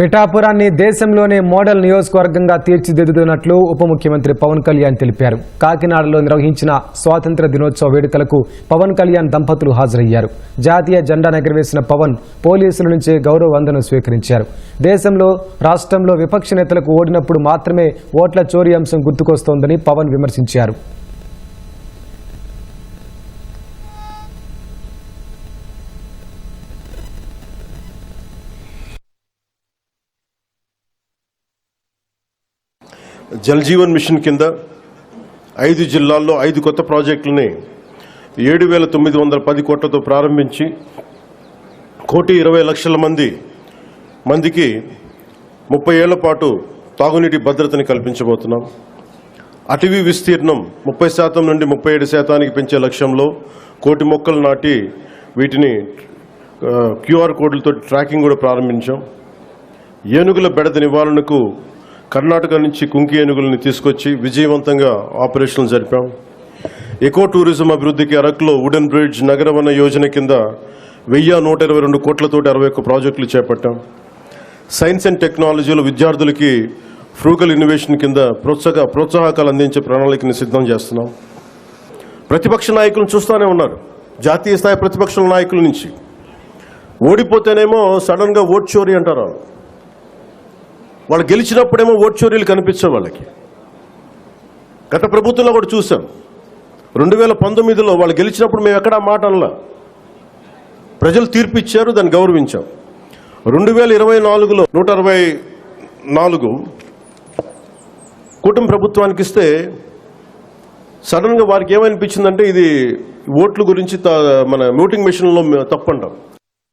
పిఠాపురాన్ని దేశంలోనే మోడల్ నియోజకవర్గంగా తీర్చిదిద్దుతున్నట్లు ఉప ముఖ్యమంత్రి పవన్ కళ్యాణ్ తెలిపారు. కాకినాడలో నిర్వహించిన స్వాతంత్ర దినోత్సవ వేడుకలకు పవన్ కళ్యాణ్ దంపతులు హాజరయ్యారు. జాతీయ జెండా ఎగరవేసిన పవన్ పోలీసుల నుంచి గౌరవ వందనం స్వీకరించారు. దేశంలో రాష్ట్రంలో విపక్ష నేతలకు ఓడినప్పుడు మాత్రమే ఓట్ల చోరీ అంశం గుర్తుకొస్తోందని పవన్ విమర్శించారు. జల్ జీవన్ మిషన్ కింద ఐదు జిల్లాల్లో ఐదు కొత్త ప్రాజెక్టులని ఏడు వేల తొమ్మిది వందల పది కోట్లతో ప్రారంభించి కోటి ఇరవై లక్షల మంది మందికి ముప్పై ఏళ్ళ పాటు తాగునీటి భద్రతని కల్పించబోతున్నాం. అటవీ విస్తీర్ణం ముప్పై శాతం నుండి ముప్పై ఏడు శాతానికి పెంచే లక్ష్యంలో కోటి మొక్కలు నాటి వీటిని క్యూఆర్ కోడ్లతో ట్రాకింగ్ కూడా ప్రారంభించాం. ఏనుగుల బెడద నివారణకు కర్ణాటక నుంచి కుంకి ఏనుగులను తీసుకొచ్చి విజయవంతంగా ఆపరేషన్లు జరిపాం. ఎకో టూరిజం అభివృద్ధికి అరకులో వుడెన్ బ్రిడ్జ్ నగరవన యోజన కింద వెయ్యి నూట ఇరవై రెండు కోట్లతోటి అరవై ఒక్క ప్రాజెక్టులు చేపట్టాం. సైన్స్ అండ్ టెక్నాలజీలో విద్యార్థులకి ఫ్రూగల్ ఇన్నోవేషన్ కింద ప్రోత్సాహ ప్రోత్సాహకాలు అందించే ప్రణాళికని సిద్ధం చేస్తున్నాం. ప్రతిపక్ష నాయకులను చూస్తూనే ఉన్నారు. జాతీయ స్థాయి ప్రతిపక్ష నాయకుల నుంచి. ఓడిపోతేనేమో సడన్గా ఓట్ చోరీ అంటారు వాళ్ళు. గెలిచినప్పుడేమో ఓట్ చోరీలు కనిపించవు వాళ్ళకి. గత ప్రభుత్వంలో కూడా చూసాం రెండు వేల పంతొమ్మిదిలో వాళ్ళు గెలిచినప్పుడు మేము ఎక్కడా మాట అనలా. ప్రజలు తీర్పు ఇచ్చారు దాన్ని గౌరవించాం. రెండు వేల ఇరవై నాలుగులో నూట అరవై నాలుగు కూటమి ప్రభుత్వానికి ఇస్తే సడన్గా వారికి ఏమనిపించిందంటే ఇది ఓట్ల గురించి త- మన ఓటింగ్ మిషన్లో తప్పంటాం.